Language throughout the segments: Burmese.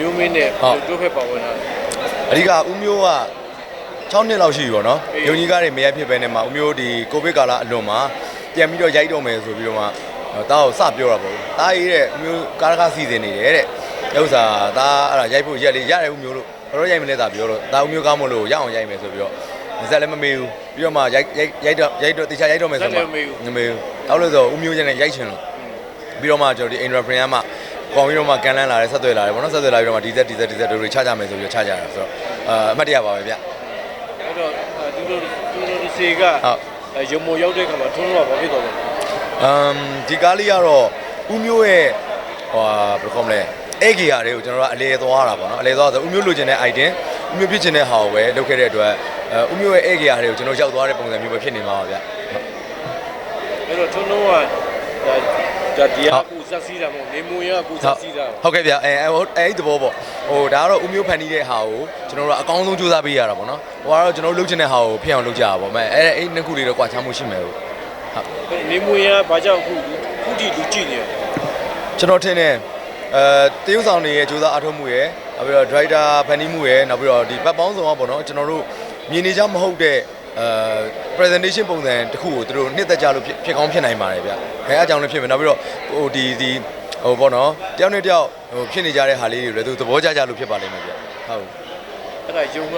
မျိုးမင်းနဲ့ဟုတ် တို့ဖက်ပါဝင်လာတယ် အဓိကဦးမျိုးက6နှစ်လောက်ရှိပြီပေါ့နော်အေး ယုံကြီးကားတွေမရက်ဖြစ်ပဲနဲ့မှာဦးမျိုးဒီကိုဗစ်ကာလအလွန်မှာပြန်ပြီးတော့ရိုက်တော့မယ်ဆိုပြီးတော့မှတားကိုစပြောတာပေါ့တားရေးတဲ့ဦးမျိုးကားကားစီစဉ်နေတယ်တဲ့ဥစ္စာတားအဲ့ဒါရိုက်ဖို့ရက်လေးရတယ်ဦးမျိုးလို့ဘယ်တော့ရိုက်မလဲတာပြောလို့တားဦးမျိုးကားမလို့ရအောင်ရိုက်မယ်ဆိုပြီးတော့ဇက်လည်းမမေးဘူးပြီးတော့မှရိုက်ရိုက်ရိုက်တော့ရိုက်တော့တခြားရိုက်တော့မယ်ဆိုမှမမေးဘူးတောက်လို့ဆိုဦးမျိုးချင်းနဲ့ရိုက်ချင်လို့ ပြီးတော့မှကျွန်တော်ဒီ Android friend ကမှ ကောင်းပြီးတော့မှကန်လန်းလာတယ်ဆက်သွယ်လာတယ်ဗောနော်ဆက်သွယ်လာပြီးတော့မှဒီဇက်ဒီဇက်ဒီဇက်တို့တွေချကြမယ်ဆိုပြီးတော့ချကြတာဆိုတော့အာအမှတ်တရပါပဲဗျအဲ့တော့သူတို့သူတို့ဒီစေကဟုတ်ရုံမရောက်တဲ့ခါမှာထုံးတော့ဘာဖြစ်တော့လဲအမ်ဒီကားလေးကတော့ဦးမျိုးရဲ့ဟိုဘယ်လိုခေါ်မလဲအဲ့ဂီယာတွေကိုကျွန်တော်တို့ကအလဲသွားတာဗောနော်အလဲသွားဆိုဦးမျိုးလိုချင်တဲ့ item ဦးမျိုးဖြစ်ချင်တဲ့ဟာကိုပဲလုပ်ခဲ့တဲ့အတွက်အဲဦးမျိုးရဲ့အဲ့ဂီယာတွေကိုကျွန်တော်ရောက်သွားတဲ့ပုံစံမျိုးပဲဖြစ်နေမှာပါဗျအဲ့တော့ထုံးတော့က ဒါဒါဒီကကိုစက်စီးတာမဟုတ်နေမွေရကိုစက်စီးတာဟုတ်ကဲ့ဗျအဲအဲဟိုအဲ့ဒီသဘောပေါ့ဟိုဒါကတော့ဦးမျိုးဖန်တီးတဲ့ဟာကိုကျွန်တော်တို့အကောင်းဆုံးစူးစမ်းပေးရတာပေါ့နော်ဟိုကတော့ကျွန်တော်တို့လုပ်ချင်တဲ့ဟာကိုဖြစ်အောင်လုပ်ကြတာပေါ့မဲ့အဲ့အဲ့နှစ်ခုလေးတော့ကွာခြားမှုရှိမယ်ဟုတ်နေမွေရဘာကြောင့်အခုခုတီလူကြည့်နေရလဲကျွန်တော်ထင်တယ်အဲတရုပ်ဆောင်တွေရဲ့စူးစမ်းအားထုတ်မှုရဲ့နောက်ပြီးတော့ driver ဖန်တီးမှုရဲ့နောက်ပြီးတော့ဒီဘက်ပေါင်းစုံကပေါ့နော်ကျွန်တော်တို့မြင်နေကြမဟုတ်တဲ့ အဲ presentation ပုံစံတစ်ခုကိုသူတို့နှစ်သက်ကြလို့ဖြစ်ဖြစ်ကောင်းဖြစ်နိုင်ပါတယ်ဗျ။အဲအကြောင်းလည်းဖြစ်မယ်နောက်ပြီးတော့ဟိုဒီဒီဟိုပေါ့နော်တယောက်နဲ့တယောက်ဟိုဖြစ်နေကြတဲ့ဟာလေးတွေလည်းသူသဘောကျကြလို့ဖြစ်ပါလိမ့်မယ်ဗျ။ဟုတ်အဲ့ဒါယုံက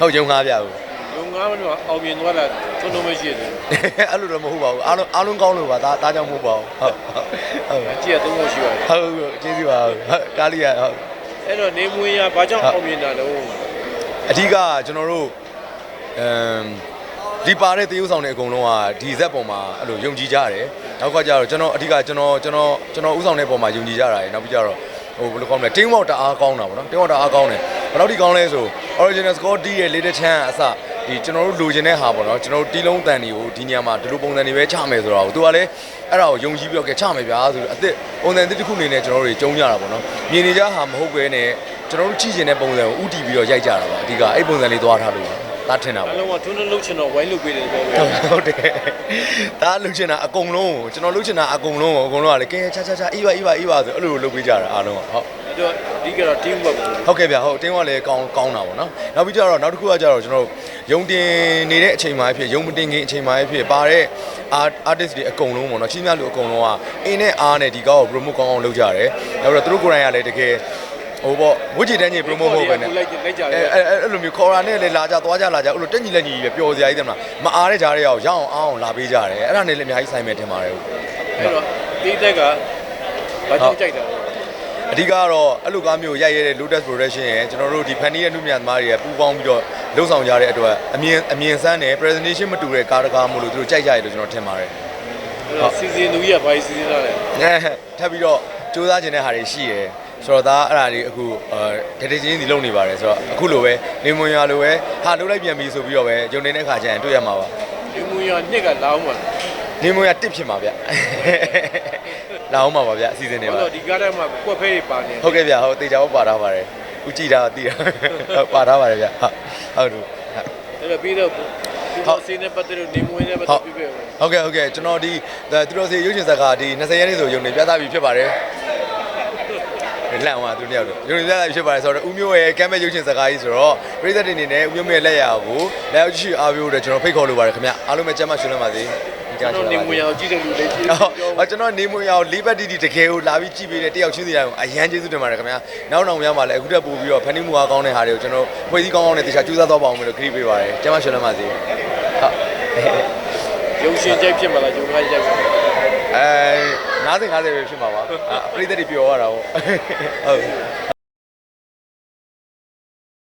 ဟုတ်ယုံငါးပြဘူးယုံငါးမလို့အောင်မြင်သွားတာထုံးတော့မရှိတယ်အဲ့လိုတော့မဟုတ်ပါဘူးအားလုံးအားလုံးကောင်းလို့ပါဒါဒါကြောင့်မဟုတ်ပါဘူးဟုတ်ဟုတ်ဟုတ်ကြည့်ရသုံးဖို့ရှိပါတယ်ဟုတ်ဟုတ်ကျေးဇူးပါဟုတ်ကားလေးကဟုတ်အဲ့တော့နေမွေရဘာကြောင့်အောင်မြင်တာလဲအဓိကကျွန်တော်တို့အမ် ဒီပါတဲ့တရုပ်ဆောင်တွေအကုန်လုံးကဒီဇက်ပေါ်မှာအဲ့လိုယုံကြည်ကြတယ်နောက်ကကျတော့ကျွန်တော်အဓိကကျွန်တော်ကျွန်တော်ကျွန်တော်ဥဆောင်တဲ့ပေါ်မှာယုံကြည်ကြတာရယ်နောက်ပြီးကျတော့ဟိုဘယ်လိုကောင်းမလဲ team work တအားကောင်းတာပေါ့နော် team work တအားကောင်းတယ်ဘယ်လောက်ထိကောင်းလဲဆို original score D ရဲ့ latest chance အစဒီကျွန်တော်တို့လိုချင်တဲ့ဟာပေါ့နော်ကျွန်တော်တို့တီးလုံးတန်တွေကိုဒီနေရာမှာဒီလိုပုံစံတွေပဲချမယ်ဆိုတော့သူကလည်းအဲ့ဒါကိုယုံကြည်ပြီးတော့ကဲချမယ်ဗျာဆိုတော့အစ်စ်ပုံစံတစ်တစ်ခုအနေနဲ့ကျွန်တော်တို့တွေကြုံကြတာပေါ့နော်မြင်နေကြဟာမဟုတ်ပဲနဲ့ကျွန်တော်တို့ကြည့်ချင်တဲ့ပုံစံကိုဥတီပြီးတော့ရိုက်ကြတာပါအဓိကအဲ့ပုံစံလေးသွားထားလို့ ဒါထင်တာအပေါ့လုံးကထုံးတော့လှုပ်ချင်တော့ဝိုင်းလုပ်ပေးတယ်ပေါ့ဗျာဟုတ်တယ်ဒါလှုပ်ချင်တာအကုန်လုံးကိုကျွန်တော်လှုပ်ချင်တာအကုန်လုံးကိုအကုန်လုံးကလည်းကဲချာချာချာအေးပါအေးပါအေးပါဆိုအဲ့လိုလုပ်ပေးကြတာအားလုံးကဟုတ်အဲ့တော့ဒီကတော့ team work ကိုဟုတ်ကဲ့ဗျဟုတ်တင်းကလည်းကောင်းကောင်းတာပေါ့နော်နောက်ပြီးကြတော့နောက်တစ်ခုကကြတော့ကျွန်တော်တို့ယုံတင်နေတဲ့အချိန်မှာဖြစ်ယုံမတင်ခင်အချိန်မှာဖြစ်ပါတဲ့ art artist တွေအကုန်လုံးပေါ့နော်ချင်းများလူအကုန်လုံးကအင်းနဲ့အားနဲ့ဒီကောက်ကို promote ကောင်းအောင်လုပ်ကြတယ်နောက်ပြီးတော့သူတို့ကိုယ်တိုင်ကလည်းတကယ် ဟိုပေါ့ဝစ်ချီတန်းကြီး promote မဟုတ်ပဲနဲ့လိုက်လိုက်ကြအဲတယ်အဲအဲ့လိုမျိုးခေါ်ရာနဲ့လေလာကြသွားကြလာကြအဲ့လိုတက်ညီလက်ညီပဲပျော်စရာကြီးတယ်မလားမအားတဲ့ကြားတွေရောက်ရအောင်အောင်လာပေးကြတယ်အဲ့ဒါနဲ့လည်းအများကြီးဆိုင်မယ်ထင်ပါတယ်ဟုတ်အဲ့တော့ဒီတက်ကဘာကြောင့်ကြိုက်တာလဲအဓိကကတော့အဲ့လိုကားမျိုးရိုက်ရတဲ့ Lotus Production ရဲ့ကျွန်တော်တို့ဒီဖန်နီးရဲ့နှုတ်မြတ်သမားတွေကပူးပေါင်းပြီးတော့လှုပ်ဆောင်ကြတဲ့အတွက်အမြင်အမြင်ဆန်းတယ် presentation မတူတဲ့ကားတကားမို့လို့သူတို့ကြိုက်ကြရတယ်လို့ကျွန်တော်ထင်ပါတယ်အဲ့တော့စီစဉ်သူကြီးကဘာစီစဉ်တာလဲ။အဲထပ်ပြီးတော့စူးစမ်းခြင်းတဲ့ဟာတွေရှိရယ် ဆိုတော့ဒါအဲ့ဒါတွေအခုအဲတတိချင်းစီလုပ်နေပါတယ်ဆိုတော့အခုလိုပဲနေမွန်ရလိုပဲဟာလုပ်လိုက်ပြန်ပြီဆိုပြီးတော့ပဲဂျုံနေတဲ့ခါကျရင်တွေ့ရမှာပါဒီမူရနှစ်ကလောင်းမှာ။နေမွန်ရတစ်ဖြစ်မှာဗျ။လာအောင်ပါပါဗျအစီအစဉ်နေအဲ့ပါတော့ဒီကားထဲမှာကွက်ဖဲတွေပါနေဟုတ်ကဲ့ဗျဟုတ်တေချာဟုတ်ပါထားပါတယ်။ဦးကြည့်တာသိတာဟုတ်ပါထားပါတယ်ဗျဟုတ်ဟုတ်တူဟုတ်အဲ့တော့ပြီးတော့ဒီတော့စီးနေပတ်တဲ့နေမွေးနဲ့ပတ်သက်ပြီးပဲဟုတ်ကဲ့ဟုတ်ကဲ့ကျွန်တော်ဒီသူတော်စီရုပ်ရှင်ဇာတ်ကားဒီ20ရက်နေ့ဆိုရုံနေပြသပြီးဖြစ်ပါတယ် လန့်သွားသူတယောက်တော့ရုံနေပြသပြီးဖြစ်ပါတယ်ဆိုတော့ဦးမျိုးရဲ့ကမ်းမဲ့ရုပ်ရှင်ဇာတ်ကားကြီးဆိုတော့ပြည်သက်တွေအနေနဲ့ဦးမျိုးရဲ့လက်ရာကိုလက်ရောက်ကြည့်အားပေးဖို့အတွက်ကျွန်တော်ဖိတ်ခေါ်လိုပါတယ်ခင်ဗျအားလုံးပဲကျမ်းမရှင်လွှတ်ပါစေကျွန်တော်နေမွေရအောင်ကြည့်တဲ့လူတွေကြည့်ဟုတ်ကျွန်တော်နေမွေအောင်လေးဘက်တီတီတကယ်ကိုလာပြီးကြည့်ပေးတဲ့တယောက်ချင်းစီတိုင်းကိုအရန်ကျေးဇူးတင်ပါတယ်ခင်ဗျာနောက်နောက်များမှာလည်းအခုတက်ပို့ပြီးတော့ဖန်တီးမှုအားကောင်းတဲ့ဟာတွေကိုကျွန်တော်ဖွဲ့စည်းကောင်းကောင်းနဲ့တခြားကြိုးစားတော့ပါအောင်လို့ခရီးပေးပါတယ်ကျမ်းမရှင်လွှတ်ပါစေဟုတ်ရုံရှင်ကြိုက်ဖြစ်မှာလားဂျုံကားကြိုက်မှာ အဲ90 50ပဲဖြစ်မှာပါအပရိသတ်တွေပြောရတာပေါ့ဟုတ်